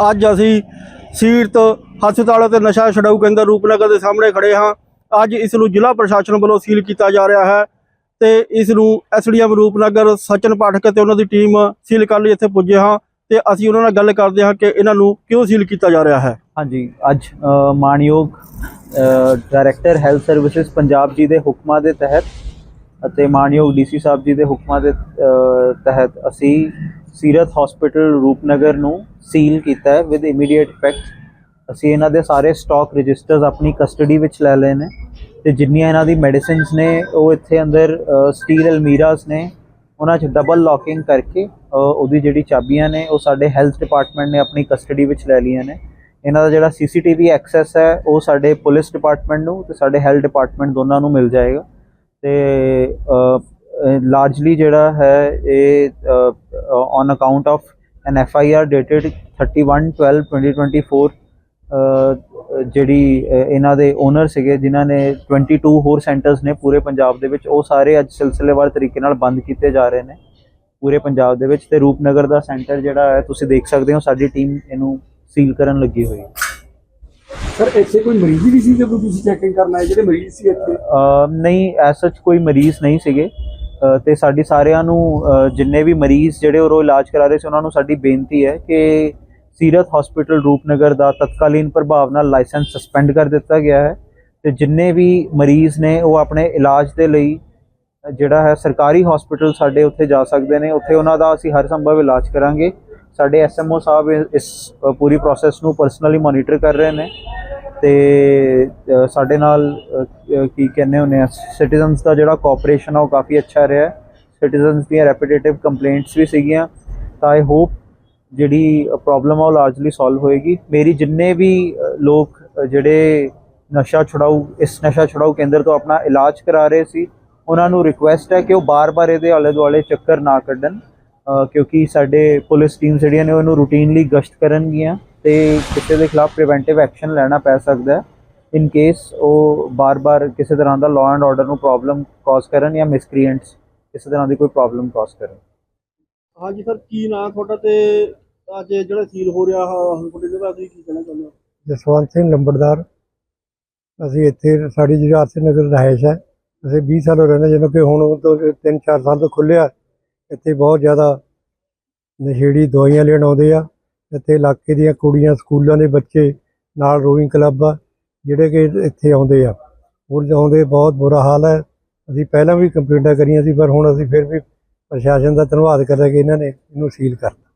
ਅੱਜ ਅਸੀਂ ਸੀਰਤ ਹਸਪਤਾਲ ਅਤੇ ਨਸ਼ਾ ਛਡਾਊ ਕੇਂਦਰ ਰੂਪਨਗਰ ਦੇ ਸਾਹਮਣੇ ਖੜੇ ਹਾਂ। ਅੱਜ ਇਸ ਨੂੰ ਜ਼ਿਲ੍ਹਾ ਪ੍ਰਸ਼ਾਸਨ ਵੱਲੋਂ ਸੀਲ ਕੀਤਾ ਜਾ ਰਿਹਾ ਹੈ ਤੇ ਇਸ ਨੂੰ ਐਸਡੀਐਮ ਰੂਪਨਗਰ ਸਚਨ ਪਾਠਕ ਤੇ ਉਹਨਾਂ ਦੀ ਟੀਮ ਸੀਲ ਕਰਨ ਲਈ ਇੱਥੇ ਪੁੱਜੇ ਹਾਂ ਤੇ ਅਸੀਂ ਉਹਨਾਂ ਨਾਲ ਗੱਲ ਕਰਦੇ ਹਾਂ ਕਿ ਇਹਨਾਂ ਨੂੰ ਕਿਉਂ ਸੀਲ ਕੀਤਾ ਜਾ ਰਿਹਾ ਹੈ। ਹਾਂਜੀ ਅੱਜ ਅ, ਮਾਣਯੋਗ director health services Punjab ji ਦੇ ਹੁਕਮਾਂ ਦੇ ਤਹਿਤ ਅਤੇ ਮਾਣਯੋਗ ਡੀਸੀ ਸਾਹਿਬ ਜੀ ਦੇ ਹੁਕਮਾਂ ਦੇ ਤਹਿਤ ਅਸੀਂ ਸੀਰਤ ਹਸਪੀਟਲ ਰੂਪਨਗਰ ਨੂੰ ਸੀਲ ਕੀਤਾ ਹੈ ਵਿਦ ਇਮੀਡੀਏਟ ਇਫੈਕਟ ਅਸੀਂ ਇਹਨਾਂ ਦੇ ਸਾਰੇ ਸਟਾਕ ਰਜਿਸਟਰਸ ਆਪਣੀ ਕਸਟਡੀ ਵਿੱਚ ਲੈ ਲਏ ਨੇ ਤੇ ਜਿੰਨੀਆਂ ਇਹਨਾਂ ਦੀ ਮੈਡੀਸਿਨਸ ਨੇ, ਉਹ ਇੱਥੇ ਅੰਦਰ ਸਟੀਲ ਅਲਮੀਰਾਸ ਨੇ, ਉਹਨਾਂ 'ਚ ਡਬਲ ਲੌਕਿੰਗ ਕਰਕੇ ਉਹਦੀ ਜਿਹੜੀ ਚਾਬੀਆਂ ਨੇ, ਉਹ ਸਾਡੇ ਹੈਲਥ ਡਿਪਾਰਟਮੈਂਟ ਨੇ ਆਪਣੀ ਕਸਟਡੀ ਵਿੱਚ ਲੈ ਲਈਆਂ ਨੇ। ਇਹਨਾਂ ਦਾ ਜਿਹੜਾ ਸੀਸੀਟੀਵੀ ਐਕਸੈਸ ਹੈ, ਉਹ ਸਾਡੇ ਪੁਲਿਸ ਡਿਪਾਰਟਮੈਂਟ ਨੂੰ ਤੇ ਸਾਡੇ ਹੈਲਥ ਡਿਪਾਰਟਮੈਂਟ ਦੋਨਾਂ ਨੂੰ ਮਿਲ ਜਾਏਗਾ। ਤੇ ਲਾਰਜਲੀ ਜਿਹੜਾ ਹੈ, ਇਹ on account of N F I R dated 31 12 2024 ਅ, ਜਿਹੜੀ ਅ, ਇਹਨਾਂ ਦੇ ਓਨਰ ਸੀਗੇ ਜਿਨ੍ਹਾਂ ਨੇ 22 ਹੋਰ ਸੈਂਟਰਸ ਨੇ ਪੂਰੇ ਪੰਜਾਬ ਦੇ ਵਿੱਚ ਉਹ ਸਾਰੇ ਅੱਜ ਸਿਲਸਿਲੇਵਾਰ ਤਰੀਕੇ ਨਾਲ ਬੰਦ ਕੀਤੇ ਜਾ ਰਹੇ ਨੇ ਪੂਰੇ ਪੰਜਾਬ ਦੇ ਵਿੱਚ ਤੇ ਰੂਪਨਗਰ ਦਾ ਸੈਂਟਰ ਜਿਹੜਾ ਹੈ ਤੁਸੀਂ ਦੇਖ ਸਕਦੇ ਹੋ ਸਾਡੀ ਟੀਮ ਇਹਨੂੰ ਸੀਲ ਕਰਨ ਲੱਗੀ ਹੋਈ ਹੈ। ਸਰ ਇੱਥੇ ਕੋਈ ਮਰੀਜ਼ ਵੀ ਸੀ ਜਦੋਂ ਤੁਸੀਂ ਚੈਕਿੰਗ ਕਰਨ ਆਏ? ਜਿਹੜੇ ਮਰੀਜ਼ ਸੀ ਇੱਥੇ? ਅ, ਨਹੀਂ ਐਸਾ ਕੋਈ ਮਰੀਜ਼ ਨਹੀਂ ਸੀਗੇ। ਤੇ ਸਾਡੀ ਸਾਰਿਆਂ ਨੂੰ ਜਿੰਨੇ ਵੀ ਮਰੀਜ਼ ਜਿਹੜੇ ਉਹ ਇਲਾਜ ਕਰਾ ਰਹੇ ਸੀ, ਉਹਨਾਂ ਨੂੰ ਸਾਡੀ ਬੇਨਤੀ ਹੈ ਕਿ ਸੀਰਤ ਹਸਪੀਟਲ ਰੂਪਨਗਰ ਦਾ ਤਤਕਾਲੀਨ ਪ੍ਰਭਾਵ ਨਾਲ ਲਾਇਸੈਂਸ ਸਸਪੈਂਡ ਕਰ ਦਿੱਤਾ ਗਿਆ ਹੈ ਤੇ ਜਿੰਨੇ ਵੀ ਮਰੀਜ਼ ਨੇ, ਉਹ ਆਪਣੇ ਇਲਾਜ ਦੇ ਲਈ ਜਿਹੜਾ ਹੈ ਸਰਕਾਰੀ ਹਸਪੀਟਲ ਸਾਡੇ ਉੱਥੇ ਜਾ ਸਕਦੇ ਨੇ। ਉੱਥੇ ਉਹਨਾਂ ਦਾ ਅਸੀਂ ਹਰ ਸੰਭਵ ਇਲਾਜ ਕਰਾਂਗੇ। ਸਾਡੇ ਐਸਐਮਓ ਸਾਹਿਬ ਇਸ ਪੂਰੀ ਪ੍ਰੋਸੈਸ ਨੂੰ ਪਰਸਨਲੀ ਮੋਨੀਟਰ ਕਰ ਰਹੇ ਨੇ। ਤੇ ਸਾਡੇ ਨਾਲ ਅ, ਕੀ ਕਹਿੰਦੇ ਹੁੰਦੇ ਆ ਸਿਟੀਜ਼ਨਸ ਦਾ ਜਿਹੜਾ ਕੋਆਪਰੇਸ਼ਨ ਆ ਉਹ ਕਾਫੀ ਅੱਛਾ ਰਿਹਾ ਸਿਟੀਜ਼ਨਸ ਦੀਆਂ ਰੈਪੀਟੇਟਿਵ ਕੰਪਲੇਂਟਸ ਵੀ ਸੀਗੀਆਂ ਤਾਂ ਆਈ ਹੋਪ ਜਿਹੜੀ ਪ੍ਰੋਬਲਮ ਆ ਉਹ ਲਾਰਜਲੀ ਸੋਲਵ ਹੋਏਗੀ। ਮੇਰੀ ਜਿੰਨੇ ਵੀ ਲੋਕ ਜਿਹੜੇ ਨਸ਼ਾ ਛੁਡਾਊ ਇਸ ਨਸ਼ਾ ਛੁਡਾਊ ਕੇਂਦਰ ਤੋਂ ਆਪਣਾ ਇਲਾਜ ਕਰਾ ਰਹੇ ਸੀ ਉਹਨਾਂ ਨੂੰ ਰਿਕੁਐਸਟ ਹੈ ਕਿ ਉਹ ਬਾਰ-ਬਾਰ ਇਹਦੇ ਆਲੇ ਦੁਆਲੇ ਚੱਕਰ ਨਾ ਕੱਢਣ ਕਿਉਂਕਿ ਸਾਡੇ ਪੁਲਿਸ ਟੀਮ ਜਿਹੜੀਆਂ ਨੇ ਉਹਨੂੰ ਰੂਟੀਨਲੀ ਗਸ਼ਤ ਕਰਨਗੀਆਂ। ਤੇ ਕਿਸੇ ਦੇ ਖਿਲਾਫ ਪ੍ਰੀਵੈਂਟਿਵ ਐਕਸ਼ਨ ਲੈਣਾ ਪੈ ਸਕਦਾ ਹੈ ਇਨ ਕੇਸ ਉਹ ਬਾਰ-ਬਾਰ ਕਿਸੇ ਤਰ੍ਹਾਂ ਦਾ ਲਾਅ ਐਂਡ ਆਰਡਰ ਨੂੰ ਪ੍ਰੋਬਲਮ ਕਾਜ਼ ਕਰਨ ਜਾਂ ਮਿਸਕ੍ਰੀਐਂਟਸ ਕਿਸੇ ਤਰ੍ਹਾਂ ਦੀ ਕੋਈ ਪ੍ਰੋਬਲਮ ਕਾਜ਼ ਕਰਨ। ਹਾਂਜੀ ਸਰ ਕੀ ਨਾਂ ਤੁਹਾਡਾ ਤੇ ਅੱਜ ਜਿਹੜਾ ਸੀਲ ਹੋ ਰਿਹਾ ਹਸਪਤਾਲ ਦੇ ਬਾਰੇ ਕੀ ਕਹਿਣਾ ਚਾਹੁੰਦੇ ਹੋ? ਜਸਵੰਤ ਸਿੰਘ ਲੰਬੜਦਾਰ ਅਸੀਂ ਇੱਥੇ ਸਾਡੀ ਜਿਹੜੀ ਆਰਸੀ ਨਗਰ ਰਹਾਇਸ਼ ਹੈ। ਅਸੀਂ 20 ਸਾਲ ਹੋ ਰਹਿੰਦੇ ਜਦੋਂ ਕਿ ਹੁਣ ਤੋਂ 3-4 ਸਾਲ ਤੋਂ ਖੁੱਲਿਆ ਇੱਥੇ ਬਹੁਤ ਜ਼ਿਆਦਾ ਨਸ਼ੇੜੀ ਦਵਾਈਆਂ ਲੈਣ ਆਉਂਦੇ ਆ। ਇੱਥੇ ਇਲਾਕੇ ਦੀਆਂ ਕੁੜੀਆਂ, ਸਕੂਲਾਂ ਦੇ ਬੱਚੇ ਨਾਲ ਰੋਇੰਗ ਕਲੱਬ ਆ, ਜਿਹੜੇ ਕਿ ਇੱਥੇ ਆਉਂਦੇ ਆ। ਹੋਰ ਆਉਂਦੇ, ਬਹੁਤ ਬੁਰਾ ਹਾਲ ਹੈ ਅਸੀਂ ਪਹਿਲਾਂ ਵੀ ਕੰਪਲੇਂਟਾਂ ਕਰੀਆਂ ਸੀ, ਪਰ ਹੁਣ ਅਸੀਂ ਫਿਰ ਵੀ ਪ੍ਰਸ਼ਾਸਨ ਦਾ ਧੰਨਵਾਦ ਕਰਦੇ ਕਿ ਇਹਨਾਂ ਨੇ ਇਹਨੂੰ ਸੀਲ ਕਰਤਾ।